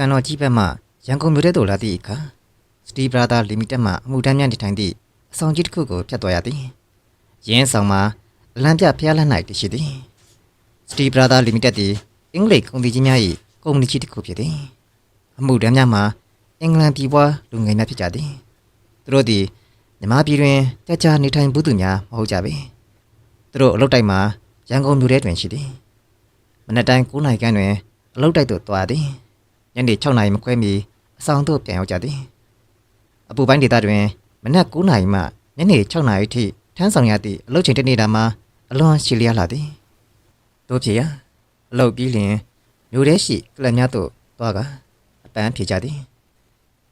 ကံတော်ကြီးဘက်မှရန်ကုန်မြို့ထဲသို့လာသည့်အခါစတီဘရာသာလီမိတက်မှအမှုတမ်းများနေထိုင်သည့်အဆောင်ကြီးတစ်ခုကိုဖြတ်သွားရသည်ရင်းဆောင်မှာအလံပြဖျားလန့်၌တည်ရှိသည်စတီဘရာသာလီမိတက်သည်အင်္ဂလိပ်ကုန်သည်ကြီးများ၏ကုမ္ပဏီကြီးတစ်ခုဖြစ်သည်အမှုတမ်းများမှာအင်္ဂလန်ပြည်ပွားလူငယ်များဖြစ်ကြသည်သူတို့သည်မြန်မာပြည်တွင်ကြာကြာနေထိုင်ဘူးသူများမဟုတ်ကြပေသူတို့အလုပ်တိုက်မှာရန်ကုန်မြို့ထဲတွင်ရှိသည်မနက်တိုင်း9နာရီခန့်တွင်အလုပ်တိုက်သို့သွားသည် ညနေ6နာရီမခွဲမီအဆောင်သို့ပြန်ရောက်ကြသည်အပူပိုင်းဒေသတွင်မနက်9နာရီမှညနေ6နာရီထိထမ်းဆောင်ရသည့်အလုပ်ချိန်တစ်နေ့တာမှာအလွန်ရှည်လျားလာသည်တို့ဖြစ်ရာအလုပ်ပြီးလျင်မြို့ထဲရှိကလပ်များသို့သွားကအပန်းဖြေကြသည်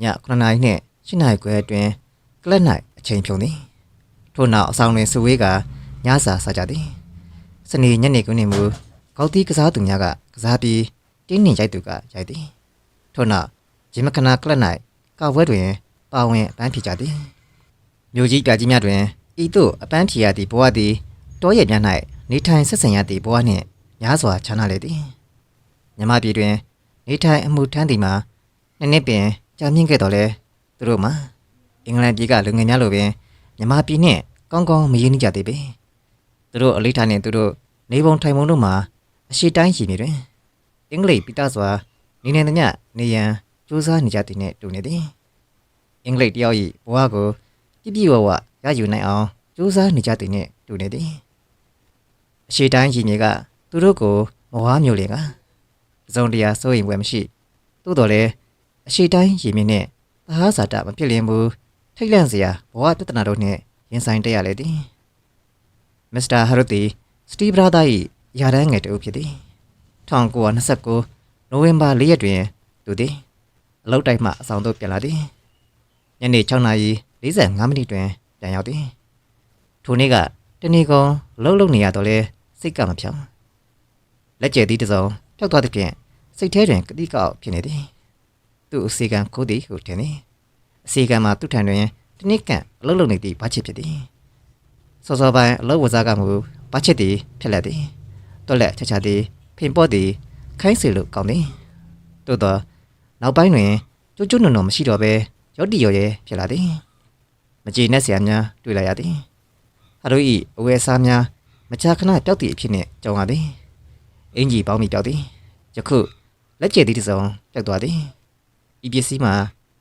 ည9နာရီနှင့်7နာရီခွဲအတွင်းကလပ်၌အချိန်ဖြုံသည်ထို့နောက်အဆောင်တွင်စဝေးကညစာစားကြသည်စနေညနေခင်းတွင်မူကောက်တီးကစားသူများကကစားပြီးတင်းနှင်ရိုက်သူကရိုက်သည် ထို့နောက်ဂျင်မခနာကလပ်၌ကောက်ဝဲတွင်ပါဝင်အပန်းဖြေကြသည်မြို့ကြီးပြကြီးများတွင်ဤသို့အပန်းဖြေရသည့်ဘဝသည်တောရဲများ၌နေထိုင်ဆက်ဆံရသည့်ဘဝနှင့်များစွာခြားနားလေသည်မြမပြည်တွင် နေထိုင်အမှုထမ်းသည်မှာနှစ်နှစ်ပင်ကြာမြင့်ခဲ့တော်လဲသူတို့မှာအင်္ဂလန်ပြည်ကလူငယ်များလိုပင်မြမပြည်နှင့်ကောင်းကောင်းမရင်းနှီးကြသေးပေသူတို့အလိထားနှင့်သူတို့နေပုံထိုင်ပုံတို့မှာအရှိတိုင်းရှိနေတွင်အင်္ဂလိပ်ပိတစွာ နေနေသမျှနေရန်စူးစမ်းနေကြသည်နှင့်တူနေသည်အင်္ဂလိပ်တယောက်၏ဘဝကိုပြည့်ပြည့်ဝဝရယူနိုင်အောင်စူးစမ်းနေကြသည်နှင့်တူနေသည်အရှိတိုင်းကြီးမြေကသူတို့ကိုမဝါမျိုးလင်ကတစ်စုံတရာစိုးရင်ဝယ်မရှိသို့တော်လည်းအရှိတိုင်းကြီးမြေနှင့်သဟာဇာတမဖြစ်လျင်ဘူးထိတ်လန့်စရာဘဝပြဿနာတို့နှင့်ရင်ဆိုင်တက်ရလေသည်မစ္စတာဟာရတ်တီစတီဗရာဒါ၏ယာရန်ငယ်တူဖြစ်သည်1929 နိုဝင်ဘာ၄ရက်တွင်သူသည်အလောက်တိုက်မှအဆောင်သို့ပြန်လာသည်ညနေ6နာရီ45မိနစ်တွင်ပြန်ရောက်သည်ထိုနေ့ကတနေ့ကုန်အလုပ်လုပ်နေရတော့လဲစိတ်ကမဖြောင်းလက်ကျဲသည့်တစ်စုံဖြောက်သွားသဖြင့်စိတ်ထဲတွင်ကတိကောက်ဖြစ်နေသည်သူ့အစီကံကိုသည်ဟုထင်သည်အစီကံမှာသူ့ထံတွင်တနည်းကံအလုပ်လုပ်နေသည့်ဘာချစ်ဖြစ်သည်စောစောပိုင်းအလုပ်ဝစားကမူဘာချစ်သည်ဖြစ်လက်သည်တွက်လက်ချာချာသည်ဖင်ပေါ့သည် ခိုင်းစေလို့ကောင်းသည်သို့တော့နောက်ပိုင်းတွင်ကျွတ်ကျွတ်နုံနုံမရှိတော့ဘဲရော့တီရော်ရဲဖြစ်လာသည်မကြေနပ်စရာများတွေ့လာရသည်ဟာတို့ဤအဝယ်စားများမကြာခဏပျောက်သည့်အဖြစ်နှင့်ကြုံရသည်အင်ကြီးပေါင်းမိပျောက်သည်ယခုလက်ကျဲသည့်တစ်စုံပျောက်သွားသည်ဤပစ္စည်းမှာ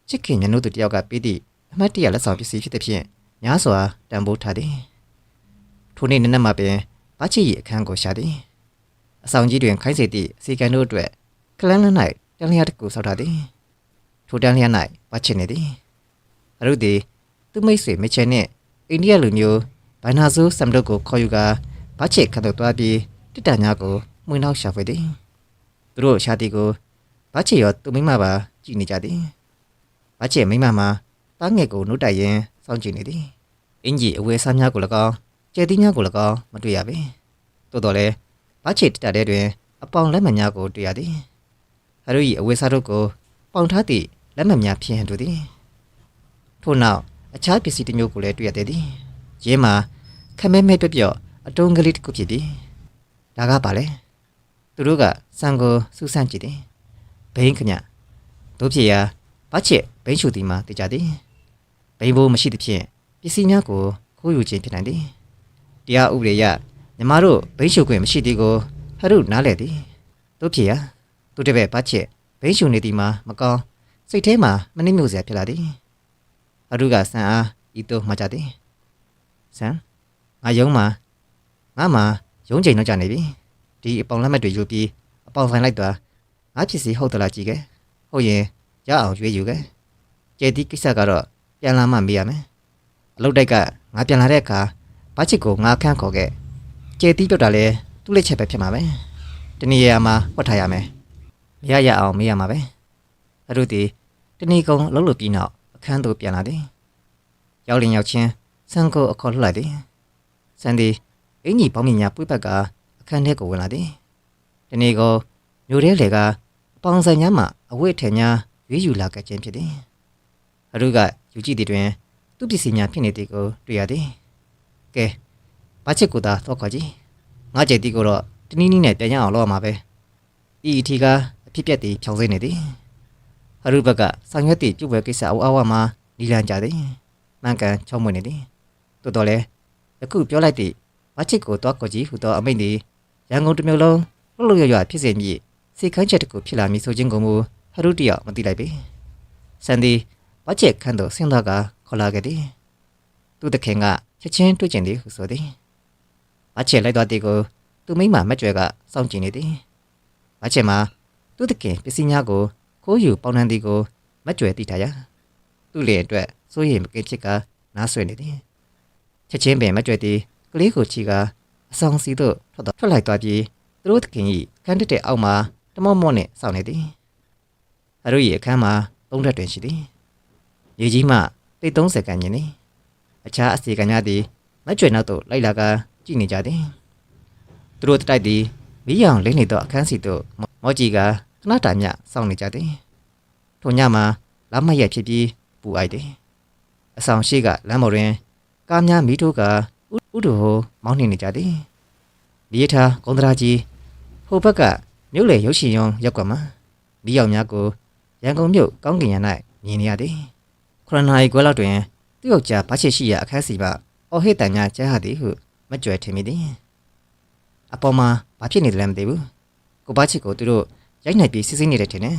ချစ်ခင်ညနို့သူတယောက်ကပေးသည့်အမတ်တရလက်ဆောင်ပစ္စည်းဖြစ်သည်ဖြင့်များစွာတန်ဖိုးထားသည်ထိုနေ့နံနက်မှပင်ဘာချီ၏အခန်းကိုရှာသည် အဆောင်ကြီးတွင်ခိုင်းစေသည့်အစီကံတို့အတွက်ကလန်းလန်း၌တန်လျာတစ်ခုဆောက်ထားသည်ထိုတန်လျာ၌ပတ်ချင်နေသည်အရုသည်သူမိတ်ဆွေမချယ်နှင့်အိန္ဒိယလူမျိုးဘိုင်နာဇိုဆမ်ဒုတ်ကိုခေါ်ယူကာဘတ်ချစ်ခတ်တော့တွားပြီးတစ်တန်များကိုမှွေနောက်ရှာဖွေသည်သူတို့ရှာတီကိုဘတ်ချစ်ရောသူမိမပါကြည့်နေကြသည်ဘတ်ချစ်မိမမှာတားငယ်ကိုနှုတ်တိုက်ရင်းစောင့်ကြည့်နေသည်အင်ကြီးအဝယ်စားများကို၎င်းကျဲသီးများကို၎င်းမတွေ့ရပေသို့တော်လည်း ဘာချေတတတဲ့တွင် အပေါင်လက်မှတ်များကိုတွေ့ရသည်။ဟရု၏အဝိစားတို့ကို ပေါင်ထားသည့်လက်မှတ်များဖြင့်တူသည်။ထို့နောက်အခြားပစ္စည်းတစ်မျိုးကိုလည်းတွေ့ရသေးသည်။ရင်းမှာခမဲမဲပြပြော့အတုံးကလေးတစ်ခုဖြစ်သည်။ဒါကပါလေ။သူတို့ကစံကိုစူးစမ်းကြည့်သည်။ဘိန်းခညတို့ဖြစ်ရာဘာချေဘိန်းရှူသည်မှာတည်ကြသည်။ဘိန်းဘိုးမရှိသဖြင့်ပစ္စည်းများကိုခိုးယူခြင်းဖြစ်နိုင်သည်။တရားဥပဒေအရ ညီမတို့ဘိန်းရှုခွင့်မရှိသေးကိုဟရုနားလေသည်တို့ဖြစ်ရာသူတပည့်ပတ်ချက်ဘိန်းရှုနေသည်မှာမကောင်းစိတ်ထဲမှာမနှိမ့်မြို့စရာဖြစ်လာသည်ဟရုကဆန်အားဤသို့မှကြသည်ဆန်ငါယုံမှာငါမှာယုံချိန်တော့ကြနေပြီဒီအပေါင်လက်မှတ်တွေယူပြီးအပေါင်ဆိုင်လိုက်သွားငါဖြစ်စီဟုတ်သလားကြည့်ခဲ့ဟုတ်ရင်ရအောင်ရွေးယူခဲ့ကျဲဒီကိစ္စကတော့ပြန်လာမှမေးရမယ်အလုတ်တိုက်ကငါပြန်လာတဲ့အခါဘာချစ်ကိုငါခန့်ခေါ်ခဲ့ ကျေတီးပြုတ်တာလဲသူ့လက်ချက်ပဲဖြစ်မှာပဲတနည်းရမှာဝတ်ထားရမယ်မရရအောင်မေးရမှာပဲအရုတီတနည်းကုံအလုပ်လုပ်ပြီးနောက်အခန်းသို့ပြန်လာသည်ရောက်လင်ရောက်ချင်းဆန်ကိုအခေါ်လှလိုက်သည်ဆန်သည်အင်ကြီးပေါင်းမြညာပွေးပတ်ကအခန်းထဲကိုဝင်လာသည်တနည်းကမျိုးရဲလေကအပေါင်ဆိုင်များမှအဝိထေများရွေးယူလာခဲ့ခြင်းဖြစ်သည်အရုကယူကြည့်သည်တွင် သူ့ပစ္စည်းများဖြစ်နေသည်ကိုတွေ့ရသည်ကဲ ဘာချစ်ကိုသာတော့ခေါ်ကြည့်ငါကြိတ်တီကိုတော့တနည်းနည်းနဲ့ပြန်ရအောင်လုပ်ရမှာပဲဤအထီကအဖြစ်ပြက်တီဖြောင်းစိနေသည်ဟရုဘက်ကဆောင်ရွက်သည့်ကျုပ်ပဲကိစ္စအဝအဝမှာနီလန်ကြသည်မှန်ကန်ချောင်းမွေနေသည်တိုးတော်လဲယခုပြောလိုက်သည့်မချစ်ကိုတော့ကိုကြီးဟူသောအမိန့်သည်ရန်ကုန်တစ်မြို့လုံးလှုပ်လှုပ်ရွရွဖြစ်စေမည်စိတ်ခမ်းချက်တစ်ခုဖြစ်လာမည်ဆိုခြင်းကိုမူဟရုတယောက်မသိလိုက်ပေစန်ဒီမချစ်ခန်းသို့ဆင်းသွားကခေါ်လာခဲ့သည်သူတခင်ကချက်ချင်းတွေ့ကျင်သည်ဟုဆိုသည် မချစ်လိုက်သွားသည်ကိုသူမိမမကြွယ်ကစောင့်ကြည့်နေသည်မချစ်မှာသူတခင်ပစ္စည်းများကိုခိုးယူပေါင်းနှံသည်ကိုမကြွယ်သိထားရသူ့လေအတွက်စိုးရိမ်မကင်းဖြစ်ကနားဆွေနေသည်ချက်ချင်းပင်မကြွယ်သည်ကလေးကိုချီကအဆောင်စီသို့ထွက်သွားထွက်လိုက်သွားပြီးသူတို့တခင်၏ခန်းတက်တဲ့အောက်မှာတမော့မော့နှင့်စောင့်နေသည်အတို့၏အခန်းမှာသုံးထပ်တွင်ရှိသည်ရေကြီးမှတိတ်30ကန်ညင်သည်အခြားအစီကံများသည်မကြွယ်နောက်သို့လိုက်လာက ကြည့်နေကြသည်သူတို့တိုက်သည်မီးရောင်လိမ့်နေသောအခန်းစီသို့မော်ကြီးကခဏတာမျှစောင့်နေကြသည်ထိုညမှာလမ်းမရက်ဖြစ်ပြီးပူအိုက်သည်အဆောင်ရှိကလမ်းပေါ်တွင်ကားများမီးထိုးကဥဥတို့ဟိုမောင်းနှင်နေကြသည်ဒီရထားကုန်းတရာကြီးဟိုဘက်ကမြို့လေရုပ်ရှင်ရုံရက်ကွက်မှာမီးရောင်များကိုရန်ကုန်မြို့ကောင်းကင်ရ၌မြင်နေရသည်ခရနာရီခွဲလောက်တွင်သူ့ယောက်ျားဘာချစ်ရှိရာအခန်းစီပါအော်ဟစ်တန်များကြားရသည်ဟု မကြွယ်ထင်မိသည်အပေါ်မှာဘာဖြစ်နေတယ်လဲမသိဘူးကိုဘာချစ်ကိုသူတို့ရိုက်နှိုက်ပြီးစစ်စစ်နေတယ်ထင်တယ်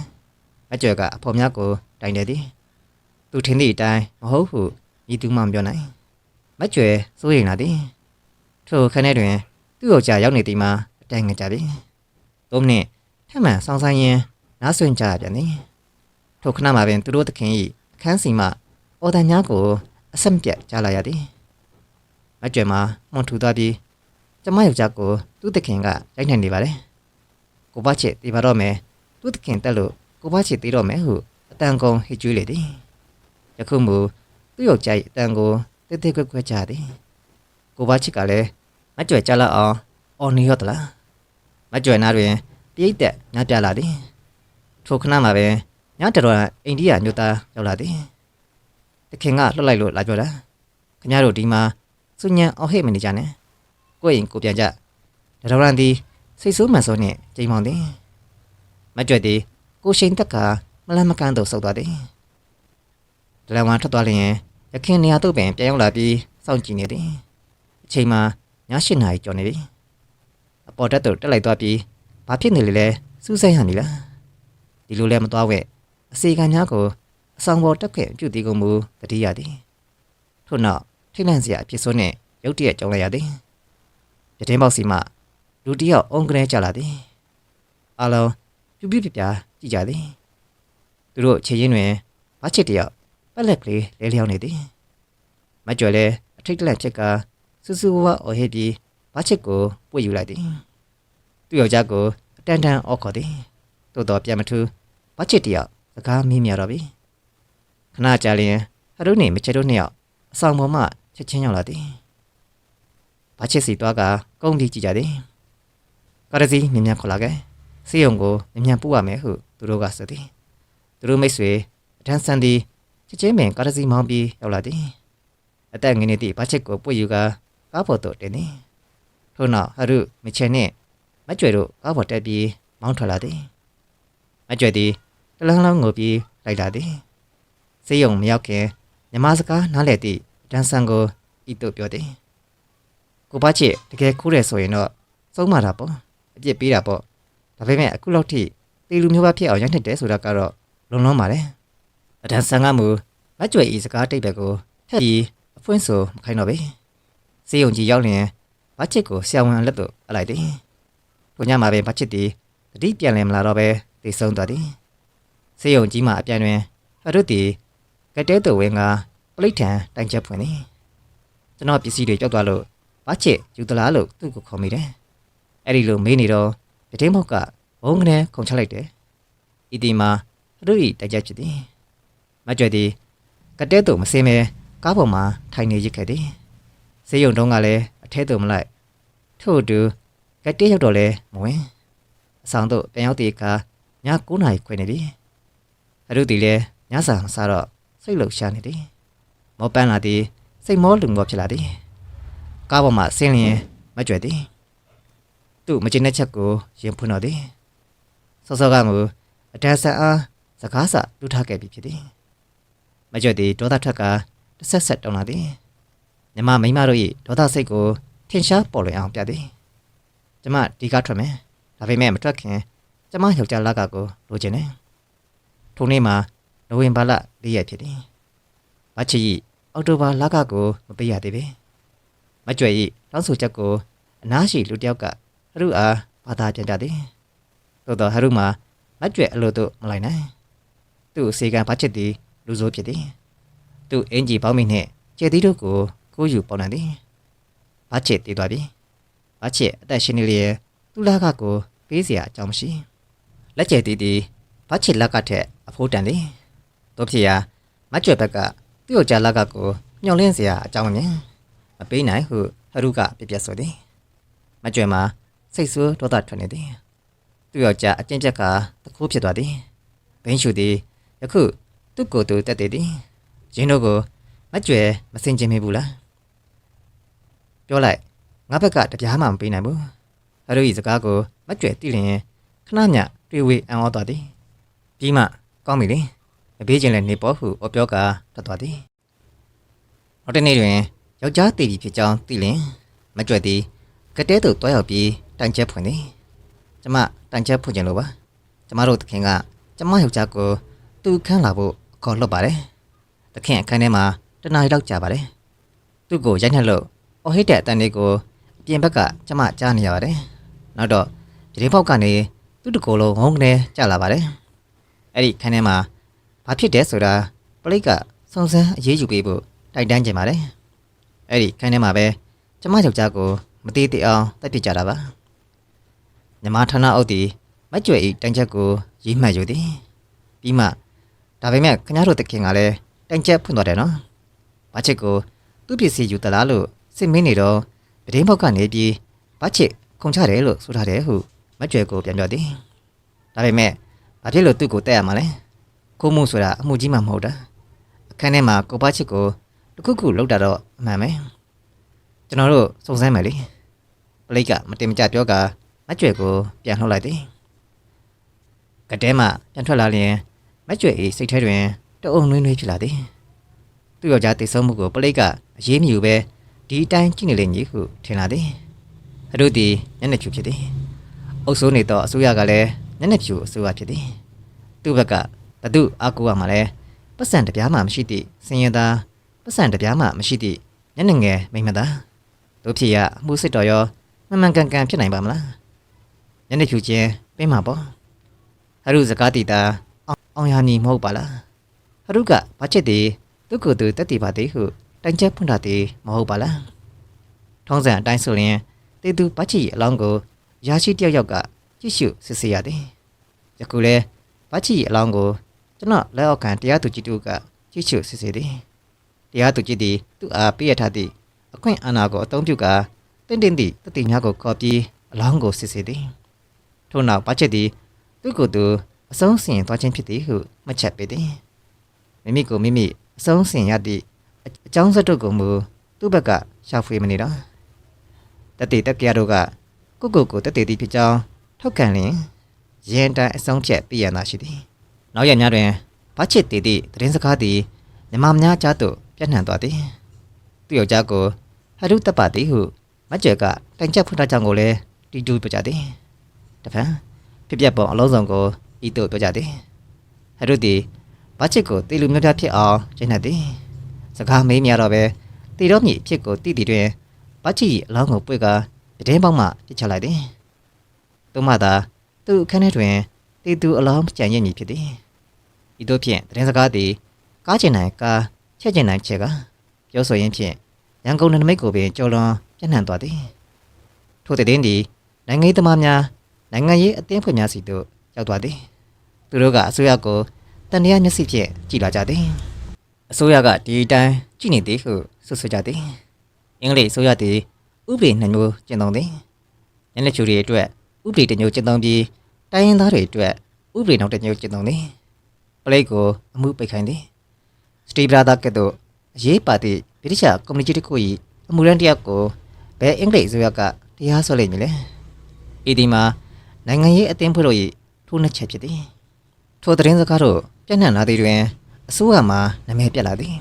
မကြွယ်ကအဖော်များကိုတိုင်တယ်သည်သူထင်သည့်အတိုင်းမဟုတ်ဟုဤသူမှမပြောနိုင်မကြွယ်စိုးရိမ်လာသည်ထိုခန်းထဲတွင် သူ့ယောက်ျားရောက်နေသည်မှာအတိုင်ငကြသည်သုံးမိနစ်ထပ်မံဆောင်းဆိုင်ရင်နားဆွင့်ကြရပြန်သည်ထိုခဏမှာပင်သူတို့သခင်၏အခန်းစီမှအော်တန်များကိုအဆက်မပြတ်ကြားလာရသည် မကြွယ်မှာမွန်ထူသွားပြီးကျမယောက်ျားကိုသူ့သခင်ကရိုက်နှံနေပါတယ်ကိုဘချစ်တေးပါတော့မယ်သူ့သခင်တက်လို့ကိုဘချစ်တေးတော့မယ်ဟုအတန်ကုန်ဟစ်ကြွေးလေသည်ယခုမူသူ့ယောက်ျား၏အတန်ကိုတိတ်တိတ်ကွက်ကွက်ကြသည်ကိုဘချစ်ကလည်းမကြွယ်ကြလောက်အောင်အော်နေရော့တလားမကြွယ်နာတွင်ပြိတ်သက်ညပြလာသည်ထိုခဏမှာပဲညတတော်အိန္ဒိယမြို့သားရောက်လာသည်တခင်ကလှုပ်လိုက်လို့လာပြောတာခင်ဗျားတို့ဒီမှာ စုညံအော်ဟိတ်မနေကြနဲ့ကိုယ့်ရင်ကိုပြန်ကြတတော်ရန်သည်စိတ်ဆိုးမှန်ဆိုးနှင့်ကြိမ်မောင်သည်မကြွယ်သည်ကိုရှိန်တက်ကမလန့်မကန်းသို့ဆုတ်သွားသည်ဒလန်ဝါထွက်သွားလျင်ရခင်နေရာသို့ပင်ပြန်ရောက်လာပြီးစောင့်ကြည့်နေသည်အချိန်မှာည၈နာရီကျော်နေပြီအပေါ်တက်သို့တက်လိုက်သွားပြီးဘာဖြစ်နေလဲလဲစူးစိုက်ဟန်နေလားဒီလိုလဲမသွားဝဲအစီကံများကိုအဆောင်ပေါ်တက်ခဲ့ပြုတ်တီကုန်မူတတိယသည်ထို့နောက် ထိတ်လန့်စရာအဖြစ်ဆိုးနှင့်ရုတ်တရက်ကြောင်းလိုက်ရသည်ပြတင်းပေါက်စီမှလူတစ်ယောက်အုံကနေကြလာသည်အလုံးပြူပြပြပြကြည့်ကြသည်သူတို့ခြေရင်းတွင်ဘာချစ်တယောက်ပက်လက်ကလေးလဲလျောင်းနေသည်မကြွယ်လဲအထိတ်တလန့်ချက်ကစူးစူးဝါးအော်ဟစ်ပြီးဘာချစ်ကိုပွေယူလိုက်သည်သူ့ယောက်ျားကိုအတန်တန်အော်ခေါ်သည်သို့တော်ပြန်မထူးဘာချစ်တယောက်စကားမင်းမြတော့ပြီခဏကြာလျင်ဟရုနေမချေတို့နှစ်ယောက်အဆောင်ပေါ်မှ ချက်ချင်းရောက်လာသည်ဘာချစ်စီသွားကကုန်းတီကြည့်ကြသည်ကာရစီမြင်မြန်ခေါ်လာခဲ့စေယုံကိုမြင်မြန်ပို့ရမယ်ဟုသူတို့ကဆိုသည်သူတို့မိတ်ဆွေအထန်းဆန်သည်ချက်ချင်းပင်ကာရစီမောင်းပြီးရောက်လာသည်အသက်ငယ်နေသည့်ဘာချစ်ကိုပွေယူကကားပေါ်သို့တင်သည်ထို့နောက်ဟရုမချေနှင့်မကြွယ်တို့ကားပေါ်တက်ပြီးမောင်းထွက်လာသည်မကြွယ်သည်တလန်းလောင်းငိုပြီးလိုက်လာသည်စေယုံမရောက်ခင်မြမစကားနားလည်သည့် တန်းဆန်ကိုဤသို့ပြောသည်ကိုပါချစ်တကယ်ခိုးတယ်ဆိုရင်တော့သုံးမာတာပေါ့အပြစ်ပေးတာပေါ့ဒါပေမဲ့အခုလောက်ထိတေလူမျိုးပါဖြစ်အောင်ရိုက်နှက်တယ်ဆိုတာကတော့လုံလုံးပါတယ်အတန်းဆန်ကမူမကြွယ်ဤစကားတိတ်ပဲကိုထက်ပြီးအဖွင့်ဆိုမခိုင်းတော့ပေစေယုံကြီးရောက်လျင်ဘာချစ်ကိုဆရာဝန်လက်သို့အလိုက်သည်ဘုညမှာပင်ဘာချစ်သည်တတိပြန်လည်မလာတော့ပဲသိဆုံးသွားသည်စေယုံကြီးမှအပြန်တွင်အရုတ်သည်ကတဲတော်ဝင်းက ပလိတ်ထံတိုင်ချက်ဖွင့်သည်ကျွန်တော်ပစ္စည်းတွေကြောက်သွားလို့ဘာချစ်ယူသလားလို့သူ့ကိုခေါ်မိတယ်အဲ့ဒီလိုမေးနေတော့ပြတင်းမောက်ကဘုံကနေခုန်ချလိုက်တယ်ဤဒီမှာအရုတ်ဤတိုင်ချက်ဖြစ်သည်မကြွယ်သည်ကတဲတော်မစင်းမဲကားပေါ်မှာထိုင်နေရစ်ခဲ့သည်စေယုံတုံးကလည်းအထဲသို့မလိုက်ထို့အတူကတဲရောက်တော့လဲမဝင်အဆောင်သို့ပြန်ရောက်တဲ့အခါည9နာရီခွဲနေပြီအရုတ်တီလည်းညစာမစားတော့စိတ်လှုပ်ရှားနေသည် မောပန်းလာသည်စိတ်မောလူမောဖြစ်လာသည်ကားပေါ်မှာဆင်းလျင်မကြွယ်သည်သူ့မကျင်တဲ့ချက်ကိုရင်ဖွင့်တော်သည်စောစောကမူအတန်းဆန်အားစကားစတူထားခဲ့ပြီဖြစ်သည်မကြွသည်ဒေါသထွက်ကတစ်ဆက်ဆက်တောင်းလာသည်မြမမိန်းမတို့၏ဒေါသစိတ်ကိုထင်ရှားပေါ်လွင်အောင်ပြသည်ကျမဒီကားထွက်မယ်ဒါပေမဲ့မထွက်ခင်ကျမယောက်ျားလကကိုလိုချင်တယ်ထိုနေ့မှာနိုဝင်ဘာလ၄ရက်ဖြစ်သည် မချီ၏အောက်တိုဘာလကကိုမပေးရသေးပေမကြွ၏တောင်းဆိုချက်ကိုအနားရှိလူတစ်ယောက်ကဟရုအားဘာသာပြန်ပြသည်သို့သောဟရုမှာမကြွအလိုတို့မလိုက်နိုင်သူ့အစီကံဘာချစ်သည်လူဆိုးဖြစ်သည်သူ့အင်ဂျီပေါင်းမိနှင့်ကျေသည်တို့ကိုကိုးယူပေါနိုင်သည်ဘာချစ်တည်သွားပြီဘာချစ်အသက်ရှင်နေလျက်သူ့လကကိုပေးเสียအကြောင်းမရှိလက်ကျဲသည်သည်ဘာချစ်လက်ကထက်အဖိုးတန်သည်တို့ဖြစ်ရာမကြွဘက်က သူ့ယောက်ျားလကကိုညှော်လင့်စရာအကြောင်းမြင်မပေးနိုင်ဟုဟရုကပြပြဆိုသည်မကြွယ်မှာစိတ်ဆိုးဒေါသထွက်နေသည်သူ့ယောက်ျားအကျင့်ချက်ကတခုဖြစ်သွားသည်ဘင်းရှူသည်ယခုသူ့ကိုယ်သူတက်တည်သည်ရင်းတို့ကိုမကြွယ်မစင်ခြင်းမေးဘူးလားပြောလိုက်ငါဘက်ကတပြားမှမပေးနိုင်ဘူးအရိုးဤစကားကိုမကြွယ်သိလျင်ခဏညတွေးဝေအံ့ဩသွားသည်ပြီးမှကောင်းပြီလေ မပေးခြင်းလည်းနေပေါ်ဟုအပြောကထွက်သွားသည်နောက်တစ်နေ့တွင်ယောက်ျားတည်ပြီဖြစ်ကြောင်းသိလျင်မကြွသည်ကတဲသို့တွားရောက်ပြီးတိုင်ချက်ဖွင့်သည်ကျမတိုင်ချက်ဖွင့်ခြင်းလို့ပါကျမတို့သခင်ကကျမယောက်ျားကိုသူခန်းလာဖို့အခေါ်လွတ်ပါတယ်သခင်အခန်းထဲမှာတနားရီလောက်ကြာပါတယ်သူ့ကိုရိုက်နှက်လို့အော်ဟစ်တဲ့အတန်လေးကိုအပြင်ဘက်ကကျမကြားနေရပါတယ်နောက်တော့ဒီရင်ပေါက်ကနေသူ့တကိုယ်လုံးငုံကနေကြာလာပါတယ်အဲ့ဒီခန်းထဲမှာ ဘာဖြစ်တယ်ဆိုတာပလိတ်ကစုံစမ်းအရေးယူပေးဖို့တိုက်တန်းကြင်ပါတယ်အဲ့ဒီခန်းထဲမှာပဲကျမယောက်ျားကိုမသေးသေးအောင်တက်ပြစ်ကြတာပါညီမဌာနအုပ်တီမကြွယ်ဤတိုင်ချက်ကိုရေးမှတ်ယူသည်ပြီးမှဒါပေမဲ့ခင်ဗျားတို့တခင်ကလည်းတိုင်ချက်ဖွင့်သွားတယ်နော်ဘာချစ်ကိုသူ့ပစ္စည်းယူသလားလို့စစ်မင်းနေတော့ပဒင်းဘောက်ကနေပြီးဘာချစ်ခုံချတယ်လို့ဆိုထားတယ်ဟုမကြွယ်ကိုပြန်ပြောသည်ဒါပေမဲ့ဘာဖြစ်လို့သူ့ကိုတက်ရမှာလဲ ကိုမှုဆိုတာအမှုကြီးမှမဟုတ်တာအခန်းထဲမှာကိုပါချစ်ကိုတခုခုလောက်တာတော့အမှန်ပဲကျွန်တော်တို့စုံစမ်းမယ်လေပလိတ်ကမတင်မကြပြောကမကြွယ်ကိုပြန်လှုပ်လိုက်သည်ကတဲမှပြန်ထွက်လာလျင်မကြွယ်၏စိတ်ထဲတွင်တအုံနှွေးနှွေးဖြစ်လာသည်သူ့ယောက်ျားတိတ်ဆုံးမှုကိုပလိတ်ကအရေးမယူပဲဒီအတိုင်းကြည့်နေလိမ့်မည်ဟုထင်လာသည်အတို့သည်ညနေဖြူဖြစ်သည်အုပ်စိုးနေသောအစိုးရကလည်းညနေဖြူအစိုးရဖြစ်သည်သူ့ဘက်က ဘသူအာကူရမှာလဲပတ်စံတပြားမှမရှိသည့်စင်ရသားပတ်စံတပြားမှမရှိသည့်ညနေငယ်မိမ့်မသားတို့ဖြစ်ရအမှုစစ်တော်ရောမမှန်ကန်ကန်ဖြစ်နိုင်ပါမလားညနေဖြူချင်းပြင်မှာပေါ့ဟရုစကားတီတာအောင်အောင်ရနီမဟုတ်ပါလားဟရုကဘာချစ်သည်သူ့ကိုယ်သူတက်တီပါသည်ဟုတိုင်ချက်ဖွင့်တာသည်မဟုတ်ပါလားထုံးစံအတိုင်းဆိုရင်တေသူဘာချစ်ရဲ့အလောင်းကိုရာရှိတယောက်ယောက်ကကြည့်ရှုစစ်ဆေးရသည်ယခုလဲဘာချစ်ရဲ့အလောင်းကို ကျွန်တော်လက်အောက်ခံတရားသူကြီးတို့ကကြည့်ရှုစစ်ဆေးသည်တရားသူကြီးသည်သူ့အားပေးရထားသည့်အခွင့်အာဏာကိုအသုံးပြုကာတင့်တင့်သည့်တတိများကိုခေါ်ပြီးအလောင်းကိုစစ်ဆေးသည်ထို့နောက်ဘာချစ်သည်သူ့ကိုယ်သူအဆုံးစီရင်သွားခြင်းဖြစ်သည်ဟုမှတ်ချက်ပေးသည်မိမိကိုမိမိအဆုံးစီရင်ရသည့်အအကြောင်းစက်တို့ကိုမူသူ့ဘက်ကရှာဖွေမနေတော့တတိတက်ပြတို့ကကိုကိုကိုတတိတိဖြစ်ကြောင်းထောက်ခံလျင်ရင်တန်အဆုံးဖြတ်ပြရနာရှိသည် နောက်ရက်များတွင်ဘာချစ်တည်သည့်သတင်းစကားသည်မြမများကြားသို့ပြန့်နှံ့သွားသည်သူ့ယောက်ျားကိုဟရုတပ်ပါသည်ဟုမကြွယ်ကတိုင်ချက်ဖွင့်ထားကြောင်းကိုလည်းတီတူပြောကြသည်တဖန်ဖြစ်ပျက်ပုံအလုံးစုံကိုဤသို့ပြောကြသည်ဟရုသည်ဘာချစ်ကိုတေလူမျိုးသားဖြစ်အောင်ကျင့်တတ်သည်စကားမေးမြတော့ပဲတီတော်မြစ်ဖြစ်ကိုတိတီတွင်ဘာချစ်၏အလောင်းကိုပွေကပြတင်းပေါက်မှပြစ်ချလိုက်သည်သူမသာသူ့အခန်းထဲတွင်တီသူအလောင်းကြံ့ရည်မည်ဖြစ်သည် ဤသို့ဖြင့်သတင်းစကားသည်ကားကျင်နိုင်ကားချက်ကျင်နိုင်ချက်ကပြောဆိုရင်းဖြင့်ရန်ကုန်နယ်နိမိတ်ကိုပင်ကျော်လွန်ပြန့်နှံ့သွားသည်ထို့တဲ့တင်သည်နိုင်ငံရေးသမားများနိုင်ငံရေးအသင်းဖွဲ့များစီသို့ရောက်သွားသည်သူတို့ကအစိုးရကိုတန်တရားမျက်စိဖြင့်ကြည်လာကြသည်အစိုးရကဒီအတိုင်းကြည်နေသည်ဟုဆွဆွကြသည်အင်္ဂလိပ်အစိုးရသည်ဥပဒေနှမျိုးကျင့်သုံးသည်ညနေချူတွေအတွက်ဥပဒေတစ်မျိုးကျင့်သုံးပြီးတိုင်းရင်းသားတွေအတွက်ဥပဒေနောက်တစ်မျိုးကျင့်သုံးသည် ပလိတ်ကိုအမှုပိတ်ခိုင်းသည်စတီဗရာသာကဲ့သို့အရေးပါသည့်ဗြိတိရှကွန်မြူနတီတစ်ခု၏အမှုရန်တစ်ယောက်ကိုဘယ်အင်္ဂလိပ်အစိုးရကတရားစွဲလိုက်မည်လဲဤဒီမှာနိုင်ငံရေးအသင်းဖွဲ့တို့၏ထိုးနှက်ချက်ဖြစ်သည်ထိုသတင်းစကားတို့ပြန့်နှံ့လာသည်တွင်အစိုးရမှနာမည်ပြက်လာသည်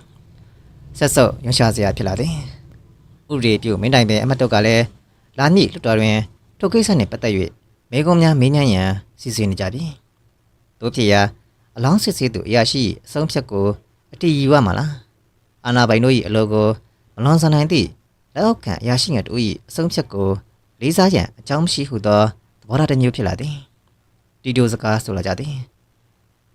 ဆက်စုပ်ရွှန်ရှာစရာဖြစ်လာသည်ဥရေပြုမင်းတိုင်ပင်အမတ်တို့ကလည်းလာမည့်လွှတ်တော်တွင်ထိုကိစ္စနှင့်ပတ်သက်၍မေကုံများမေးမြန်းရန်စီစဉ်နေကြသည်တို့ဖြစ်ရာ အလောင်းစစ်ဆေးသူအရာရှိအဆုံးဖြတ်ကိုအတီးယူရမှာလားအာနာပိုင်တို့၏အလိုကိုမလွန်ဆန်နိုင်သည့်လက်အောက်ခံအရာရှိငယ်တို့၏အဆုံးဖြတ်ကိုလေးစားရန်အကြောင်းမရှိဟုသောသဘောထားတစ်မျိုးဖြစ်လာသည်တီတိုစကားဆိုလာကြသည်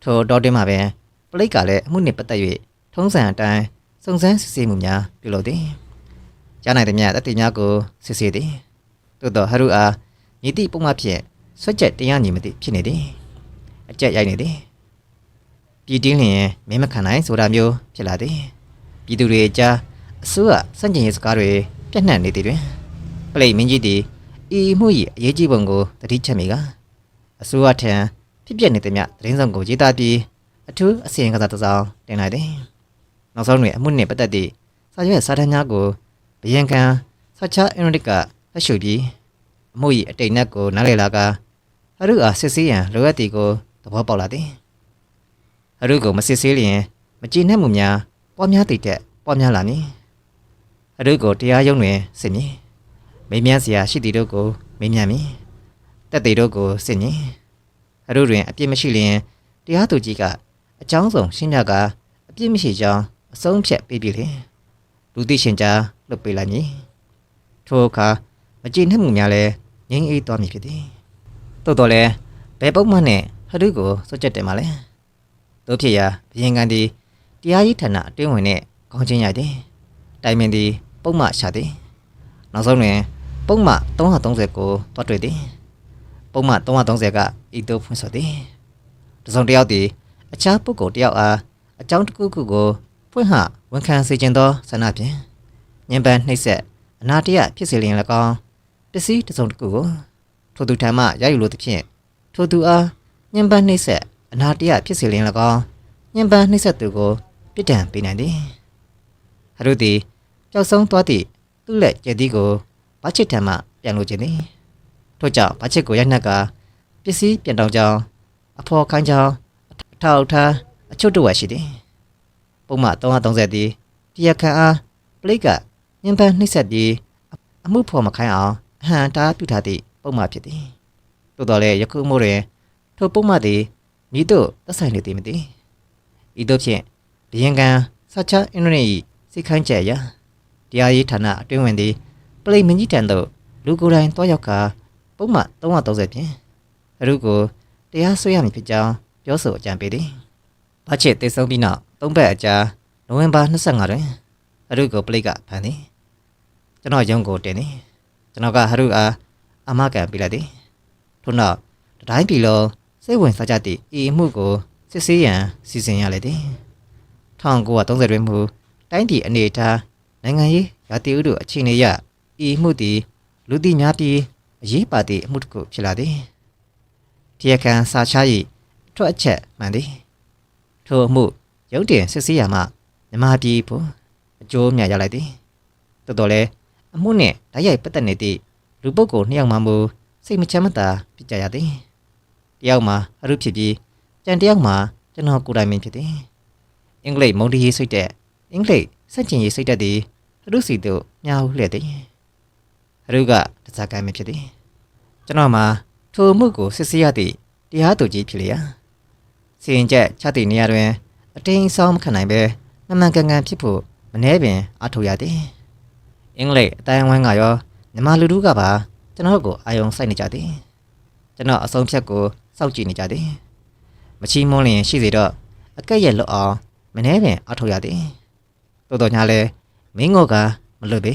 ထိုတော်တင်မှာပင်ပလိတ်ကလည်းအမှုနှင့်ပတ်သက်၍ထုံးစံအတိုင်းစုံစမ်းစစ်ဆေးမှုများပြုလုပ်သည်။ကြားနိုင်သည်များတတိများကိုစစ်ဆေးသည်။သို့သောဟရုအားညီတိပုံမှန်ဖြင့်ဆွတ်ချက်တရားညီမသိဖြစ်နေသည်။အကြက်ရိုက်နေသည်။ ပြည်တင်းလျင်မင်းမခံနိုင်ဆိုတာမျိုးဖြစ်လာသည်။ပြည်သူတွေအကြားအစိုးရစန့်ကျင်ရေးစကားတွေပြန့်နှံ့နေသည်တွင်ပလိတ်မင်းကြီးသည်ဤမှု၏အရေးကြီးပုံကိုသတိချက်မိကအစိုးရထံဖြစ်ပျက်နေသည်မြသတင်းဆောင်ကိုရေးသားပြီးအထူးအစီရင်ခံစာတစ်စောင်တင်လိုက်တယ်။နောက်ဆုံးတွင်အမှုနှင့်ပတ်သက်သည့်စာရွက်စာတမ်းများကိုဘယံခံဆချာအင်ရစ်ကဖတ်ရှုပြီးအမှု၏အတိတ်နက်ကိုနားလည်လာကဟရုအားစစ်ဆေးရန်လိုအပ်သည်ကိုသဘောပေါက်လာသည်။ ဟရုကိုမစစ်ဆေးလျင်မကြည်နက်မှုများပွားများတည်တဲ့ပွားများလာမည်။ဟရုကိုတရားရုံးတွင်စစ်မည်။မေးမြန်းစရာရှိသည်တို့ကိုမေးမြန်းမည်။တက်သည်တို့ကိုစစ်မည်။အတို့တွင်အပြစ်မရှိလျင်တရားသူကြီးကအကြောင်းဆုံးရှင်းပြကအပြစ်မရှိကြောင်းအဆုံးဖြတ်ပေးပြီလေလူသိရှင်ကြားလွတ်ပေးလိုက်မည်ထိုအခါမကြည်နှက်မှုများလည်းငြိမ်းအေးသွားမည်ဖြစ်သည်သို့တော်လည်းဘယ်ပုံမှန်နဲ့ဟရုကိုစွတ်ချက်တယ်မှာလဲ တို့ဖြစ်ရာဘယင်ကန်သည်တရားရေးဌာနအတွင်းဝင်နဲ့ခေါင်းချင်းရိုက်သည်တိုင်ပင်သည် ပုံမှရှာသည်နောက်ဆုံးတွင် ပုံမှ330ကိုတွားတွေ့သည်ပုံမှန်330ကဤသို့ဖွင့်ဆိုသည်တစုံတစ်ယောက်သည်အခြားပုဂ္ဂိုလ်တစ်ယောက်အားအကြောင်းတစ်ခုခုကိုဖွင့်ဟဝန်ခံစေခြင်းသောဆန္ဒဖြင့်ညံပန်းနှိပ်စက်အနာတရဖြစ်စေလျင်၎င်းပစ္စည်းတစ်စုံတစ်ခုကိုထိုသူထံမှရယူလိုသဖြင့်ထိုသူအားညံပန်းနှိပ်စက် အနာတရဖြစ်စေလျင်၎င်းညံပန်းနှိပ်စက်သူကိုပြစ်ဒဏ်ပေးနိုင်သည်ဟရုသည်ပျောက်ဆုံးသွားသည့်သူ့လက်ကျက်သီးကိုဘာချစ်ထံမှပြန်လိုခြင်းသည်ထို့ကြောင့်ဘာချစ်ကိုရိုက်နှက်ကပစ္စည်းပြန်တောင်းကြောင်းအဖော်ခိုင်းကြောင်းအထောက်အထားအချုပ်တော့ရှိသည်ပုံမှန်330သည်တရားခံအားပလိတ်ကညံပန်းနှိပ်စက်ပြီးအမှုဖော်မခိုင်းအောင်အဟံတားပြုထားသည့်ပုံမှန်ဖြစ်သည်သို့တော်လည်းယခုမို့တွင်ထိုပုံမှန်သည် မိတို့သက်ဆိုင်နေသည်မသိဤသို့ဖြင့်ဘယင်ကန်ဆချာအင်ဒိုနီစိတ်ခိုင်းချက်အရာတရားရေးဌာနအတွင်းဝင်သည်ပလိတ်မင်းကြီးတန်သို့လူကိုယ်တိုင်တွားရောက်ကာပုံမှန်330ဖြင့်အရုကိုတရားစွဲရမည်ဖြစ်ကြောင်းပြောဆိုအကြံပေးသည်။ဘာချစ်တည်ဆုံးပြီးနောက်သုံးပတ်အကြာနိုဝင်ဘာ25တွင်အရုကိုပလိတ်ကဖမ်းသည်။ကျွန်တော်ရုံးကိုတင်သည်။ကျွန်တော်ကဟရုအားအမကန်ပေးလိုက်သည်။ထို့နောက်တတိုင်းပြည်လုံး စိတ်ဝင်စားကြသည့်ဤအမှုကိုစစ်ဆေးရန်စီစဉ်ရလေသည်။1930တွင်မူတိုင်းပြည်အနေအထားနိုင်ငံရေးရာသီဥတုအခြေအနေအရဤအမှုသည်လူသိများပြီးအရေးပါသည့်အမှုတစ်ခုဖြစ်လာသည်တရားခံစာချ၏ထွက်အချက်မှန်သည်ထိုအမှုရုံးတင်စစ်ဆေးရမှမြမပြည်ဖို့အကျိုးမြတ်ရလိုက်သည်တော်တော်လဲအမှုနှင့်ဓာတ်ရိုက်ပတ်သက်နေသည့်လူပုဂ္ဂိုလ်နှစ်ယောက်မှမူစိတ်မချမ်းမသာဖြစ်ကြရသည် တယောက်မှာအရုဖြစ်ပြီးကြံတယောက်မှာကျွန်တော်ကိုယ်တိုင်မင်းဖြစ်သည်အင်္ဂလိပ်မုံတီရေးစိတ်တဲ့အင်္ဂလိပ်စက်ကျင်ရေးစိတ်တက်သည်အရုစီတို့မြားဟုလှည့်သည်အရုကတစားကိုင်းမဖြစ်သည်ကျွန်တော်မှာထိုမှုကိုစစ်ဆေးရသည့်တရားသူကြီးဖြစ်လျာစီရင်ချက်ချသည့်နေရာတွင် အတင်းအဆောင်မခံနိုင်ပဲမမှန်ကန်ကန်ဖြစ်ဖို့မနှဲပင်အထောက်ရသည်အင်္ဂလိပ်အတိုင်းအဝိုင်းကရောမြန်မာလူထုကပါကျွန်တော်ကိုအာယုံစိုက်နေကြသည်ကျွန်တော်အဆုံးဖြတ်ကို စောင့်ကြည့်နေကြသည်မချီမွန်းလျင်ရှိစေတော့အကက်ရဲ့လွတ်အောင်မနှဲပင်အထောက်ရသည်တော်တော်ညာလဲမင်းငေါကမလွတ်ပေ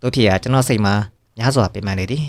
တို့ဖြစ်ရာကျွန်တော်စိတ်မှာများစွာပင်ပန်းနေသည်